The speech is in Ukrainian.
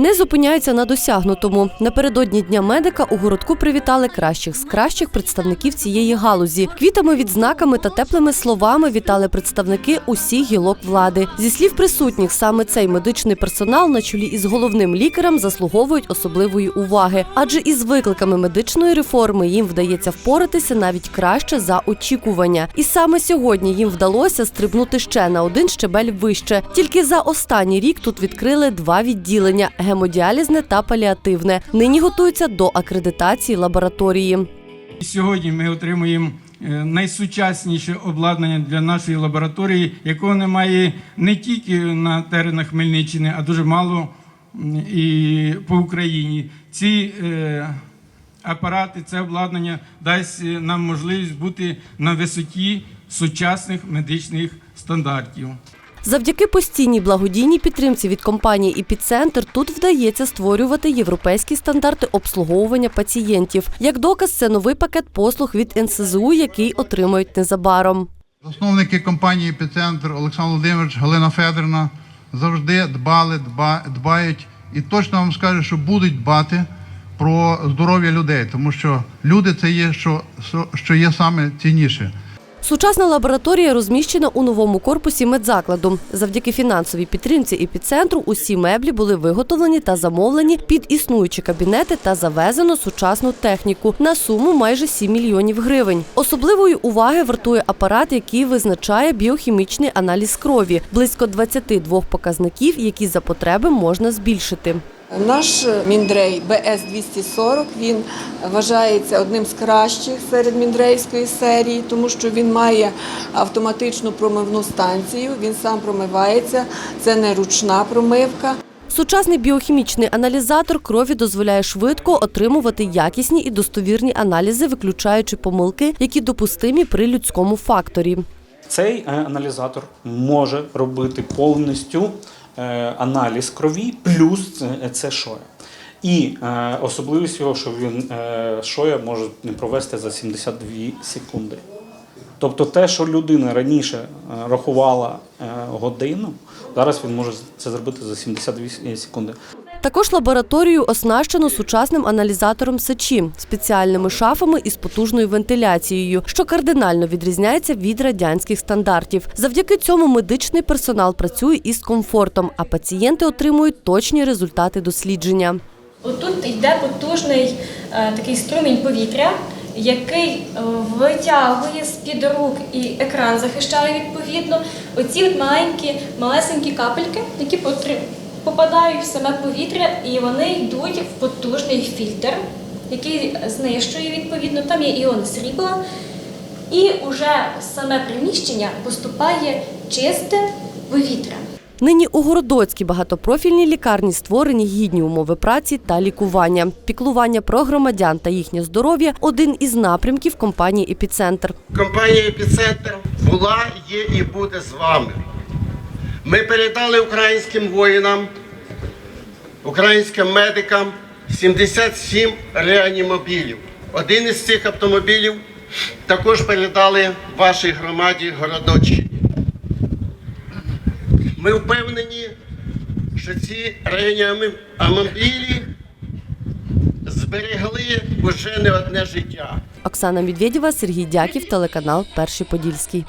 Не зупиняються на досягнутому. Напередодні дня медика у городку привітали кращих з кращих представників цієї галузі. Квітами, відзнаками та теплими словами вітали представники усіх гілок влади. Зі слів присутніх, саме цей медичний персонал на чолі із головним лікарем заслуговують особливої уваги, адже із викликами медичної реформи їм вдається впоратися навіть краще за очікування. І саме сьогодні їм вдалося стрибнути ще на один щебель вище. Тільки за останній рік тут відкрили два відділення гемодіалізне та паліативне. Нині готуються до акредитації лабораторії. Сьогодні ми отримуємо е, найсучасніше обладнання для нашої лабораторії, якого немає не тільки на теренах Хмельниччини, а дуже мало і по Україні. Ці е, апарати, це обладнання дасть е, нам можливість бути на висоті сучасних медичних стандартів. Завдяки постійній благодійній підтримці від компанії «Епіцентр» тут вдається створювати європейські стандарти обслуговування пацієнтів. Як доказ, це новий пакет послуг від НСЗУ, який отримають незабаром. Засновники компанії «Епіцентр» Олександр Володимирович, Галина Федорівна завжди дбали, дба, дбають і точно вам скажу, що будуть дбати про здоров'я людей, тому що люди це є, що, що є саме цінніше. Сучасна лабораторія розміщена у новому корпусі медзакладу. Завдяки фінансовій підтримці епіцентру усі меблі були виготовлені та замовлені під існуючі кабінети та завезено сучасну техніку на суму майже 7 мільйонів гривень. Особливої уваги вартує апарат, який визначає біохімічний аналіз крові близько 22 показників, які за потреби можна збільшити. Наш Міндрей БС-240, він вважається одним з кращих серед міндреївської серії, тому що він має автоматичну промивну станцію, він сам промивається, це не ручна промивка. Сучасний біохімічний аналізатор крові дозволяє швидко отримувати якісні і достовірні аналізи, виключаючи помилки, які допустимі при людському факторі. Цей е, аналізатор може робити повністю аналіз крові плюс це- це шоя. І е, особливість його, що він е, шоя може провести за 72 секунди. Тобто те, що людина раніше е, рахувала е, годину, зараз він може це зробити за 72 секунди. Також лабораторію оснащено сучасним аналізатором сечі, спеціальними шафами із потужною вентиляцією, що кардинально відрізняється від радянських стандартів. Завдяки цьому медичний персонал працює із комфортом, а пацієнти отримують точні результати дослідження. Отут йде потужний е, такий струмінь повітря, який е, витягує з-під рук і екран захищає відповідно. Оці от маленькі, малесенькі капельки, які потри- попадають в саме повітря, і вони йдуть в потужний фільтр, який знищує відповідно. Там є іон срібла, і уже саме приміщення поступає чисте повітря. Нині у Городоцькій багатопрофільній лікарні створені гідні умови праці та лікування. Піклування про громадян та їхнє здоров'я один із напрямків компанії Епіцентр. Компанія «Епіцентр» була, є і буде з вами. Ми передали українським воїнам, українським медикам 77 реанімобілів. Один із цих автомобілів також передали вашій громаді Городоччині. Ми впевнені, що ці реанімобілі зберегли уже не одне життя. Оксана Медведєва, Сергій Дяків, телеканал Перший Подільський.